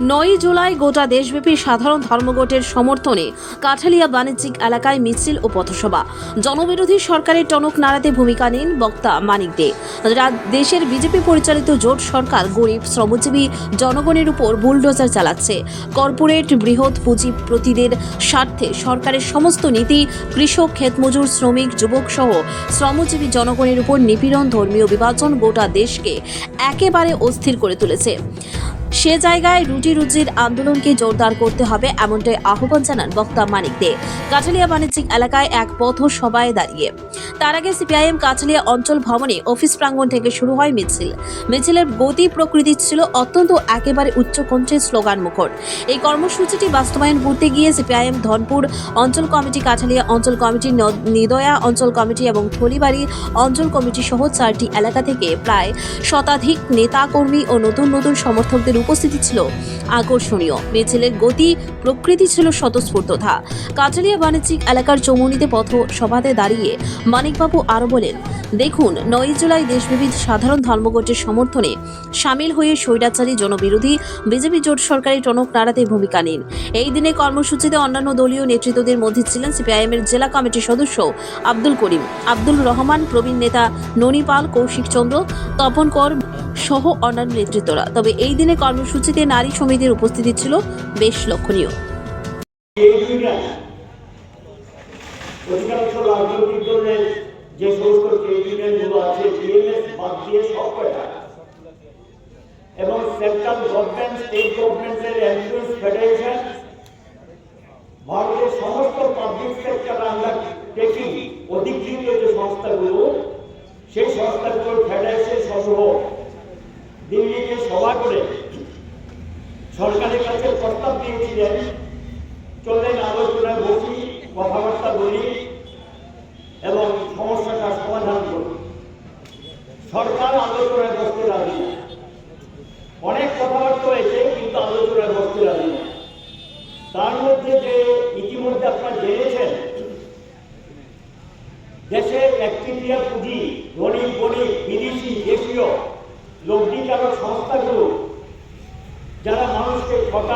নয় জুলাই গোটা দেশব্যাপী সাধারণ ধর্মঘটের সমর্থনে কাঠালিয়া বাণিজ্যিক এলাকায় মিছিল ও পথসভা। জনবিরোধী সরকারের টনক নাড়াতে ভূমিকা নেন বক্তা মানিক দে। দেশের বিজেপি পরিচালিত জোট সরকার গরিব, শ্রমজীবী জনগণের উপর বুলডোজার চালাচ্ছে। কর্পোরেট বৃহৎ পুঁজিপতিদের স্বার্থে সরকারের সমস্ত নীতি, কৃষক ক্ষেতমজুর শ্রমিক যুবক সহ শ্রমজীবী জনগণের উপর নিপীড়ন ধর্মীয় বিভাজন গোটা দেশকে একেবারে অস্থির করে তুলেছে। সে জায়গায় রুটি রুজির আন্দোলনকে জোরদার করতে হবে এমনটাই আহ্বান জানান বক্তা মানিক দে কাঠালিয়া বাণিজ্যিক এলাকায় এক পথ সভায় দাঁড়িয়ে। তার আগে সিপিআইএম কাঠালিয়া অঞ্চল ভবনে অফিস প্রাঙ্গণ থেকে শুরু হয় মিছিল। মিছিলের গতি প্রকৃতি ছিল অত্যন্ত একেবারে উচ্চকণ্ঠে স্লোগান মুখর। এই কর্মসূচিটি বাস্তবায়ন করতে গিয়ে সিপিআইএম ধনপুর অঞ্চল কমিটি কাঠালিয়া অঞ্চল কমিটি নিদয়া অঞ্চল কমিটি এবং থলিবাড়ি অঞ্চল কমিটি সহ চারটি এলাকা থেকে প্রায় শতাধিক নেতাকর্মী ও নতুন নতুন সমর্থকদের উপস্থিতি ছিল আকর্ষণীয়। মিছিলের গতি, প্রকৃতি ছিল স্বতঃস্ফূর্ততা। কাঠালিয়া বাণিজ্যিক এলাকার চৌমুনিতে পথ সভাতে দাঁড়িয়ে মানিকবাবু আরও বলেন, দেখুন, নয় জুলাই দেশব্যাপী সাধারণ ধর্মঘটের সমর্থনে সামিল হয়ে স্বৈরাচারী জনবিরোধী বিজেপি জোট সরকারি টনক নাড়াতে ভূমিকা নিন। এই দিনে কর্মসূচিতে অন্যান্য দলীয় নেতৃত্বদের মধ্যে ছিলেন সিপিআইএমের জেলা কমিটির সদস্য আব্দুল করিম, আব্দুল রহমান, প্রবীণ নেতা ননী পাল কৌশিক চন্দ্র, তপন কর সহ অন্যান্য নেতৃত্বরা। তবে এই দিনে কর্মসূচিতে নারী সমিতির উপস্থিতি ছিল বেশ লক্ষণীয়। এবং সেন্ট্রাল গভর্নমেন্ট স্টেট গভর্নমেন্টের এমপ্লয়িজ ফেডারেশন ভারতের সমস্ত পাবলিক সেক্টর আন্ডার টেকিং অধিকৃত যে সংস্থাগুলো, সেই সংস্থাগুলোর ফেডারেশন সহ দিল্লিতে সভা করে সরকারের কাছে প্রস্তাব দিয়েছিলেন। চলেন আলোচনা বসি, কথাবার্তা বলি এবং সমস্যাটা সমাধান করি। সরকার আলোচনায় বসতে রাজি অনেক কথাবার্তা হয়েছে, কিন্তু আলোচনায় বসতে রাজি তার মধ্যে যে ইতিমধ্যে আপনারা জেনেছেন, দেশের একচেটিয়া পুঁজি, ধনী গণিক বিদেশি, দেশীয় লগ্নিকারক সংস্থাগুলো যারা মানুষকে ঠকায়